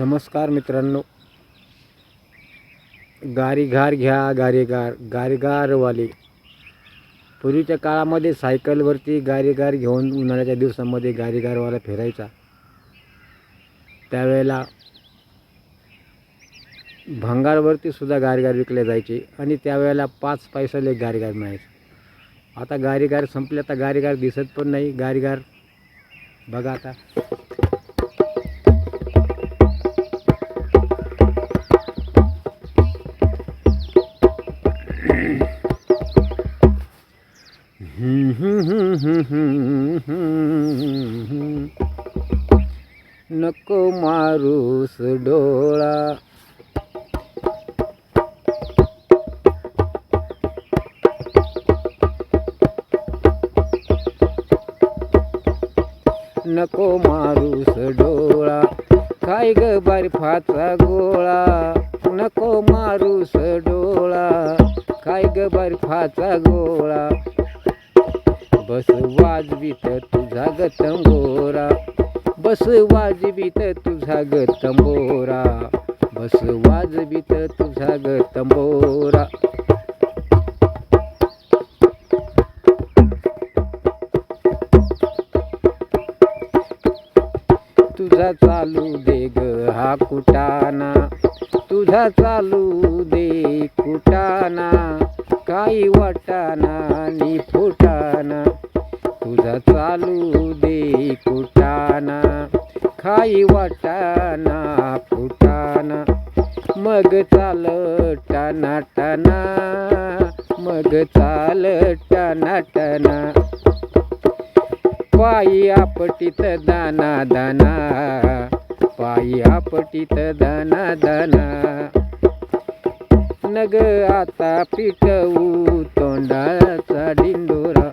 नमस्कार मित्रांनो. गारीघार घ्या गारीगार गारीगारवाले. पूर्वीच्या काळामध्ये सायकलवरती गारीगार घेऊन उन्हाळ्याच्या दिवसामध्ये गारीगारवाला फिरायचा. त्यावेळेला भंगारवरती सुद्धा गारीगार विकले जायचे आणि त्यावेळेला पाच पैशाले गारीगार मिळायचे. आता गारीगार संपले आता गारीगार दिसत पण नाही. गारीगार बघा आता. नको मारूस डोळा. नको मारूस डोळा. काय ग बर्फाचा गोळा? नको मारूस डोळा. काय ग बर्फाचा गोळा? बस वाजवीत तुझा ग तंबोरा बस वाजवीत तुझा ग तंबोरा बस वाजवीत तुझा ग तंबोरा तुझा चालू दे ग हा कुटाना. तुझा चालू दे कुटाना. काही वाटाना. मग चाल टाना टाना मग चाल टाना टाना. पायी आपटीत दाना दाना पायी आपटीत दाना दाना. नग आता पिटवू तोंडाचा डिंडोरा.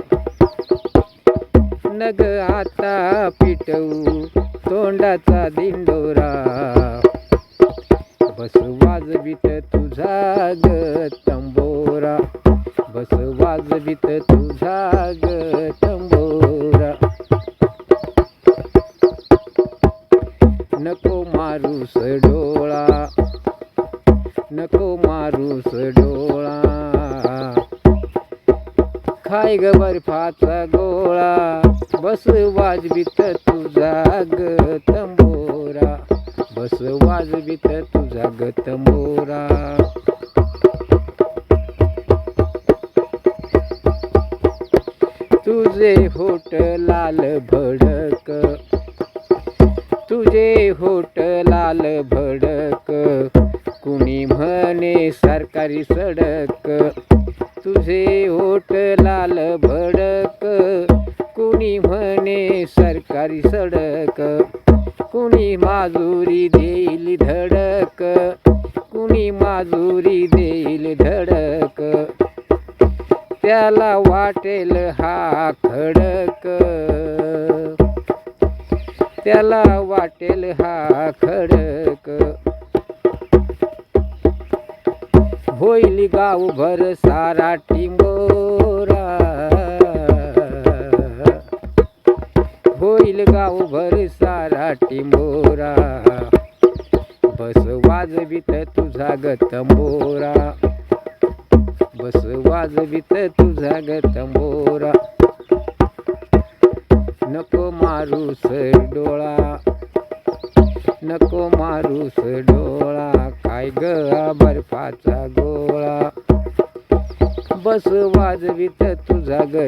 नग आता पिटवू तोंडाचा दिंडोरा बस वाजवीत तुझा ग तंबोरा. बस वाजवीत तुझा ग तंबोरा. नको मारूस डोळा नको मारूस डोळा खाय ग बर्फाचा गोळा. बस वाजवीत तुझा ग तंबोरा. बस वाजवीत तुझा गत मोरा. तुझे होट लाल भडक. तुझे होट लाल भडक. कुणी म्हणे सरकारी सडक. तुझे होट लाल भडक. कुणी म्हणे सरकारी सडक. कुणी माजुरी देईल धडक? कुणी माजुरी देईल धडक? त्याला वाटेल हा खडक. त्याला वाटेल हा खडक. होईल गावभर सारा टिंबोरा होईल गावभर सारा टिंबोरा. बस वाजवित तुझा गतंबोरा. बस वाजवित तुझा गतंबोरा. नको मारूस डोळा. नको मारूस डोळा. काय ग बर्फाचा गोळा. बस वाजवित तुझा ग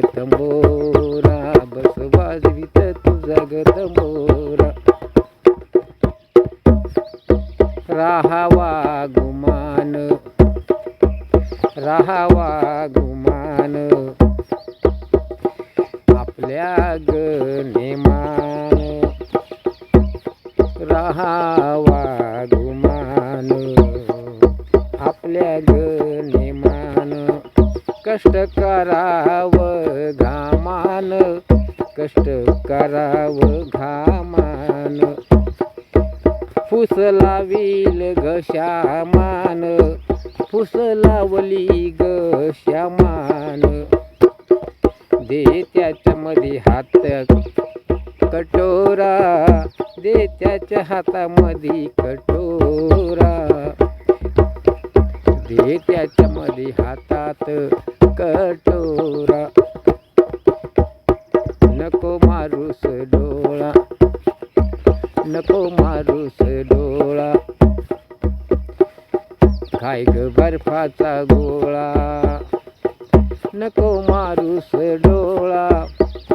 आपल्या गनेमान कष्ट कराव घामान. कष्ट कराव घामान. फुस लावील ग फुस लावली ग श्यामान. दे त्याच्यामध्ये हात कटोरा. दे त्याच्या हातामध्ये कटोरा. दे त्याच्यामध्ये हातात कटोरा. नको मारूस डोळा नको मारूस डोळा. खाय ग बर्फाचा गोळा? नको मारूस डोळा.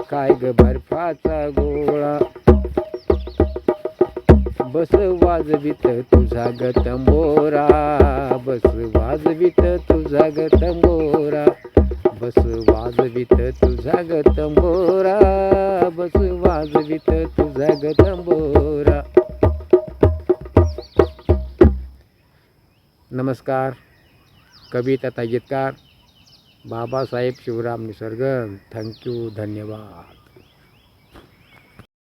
काय ग बर्फाचा गोळा? बस वाजवित तुझा गतंबोरा. बस वाजवित तुझा गतंबोरा. बस वाजवित तुझा गतंबोरा. बस वाजवित तुझा गतंबोरा. नमस्कार. कवी तथा गीतकार बाबासाहेब शिवराम निसर्ग थँक्यू धन्यवाद.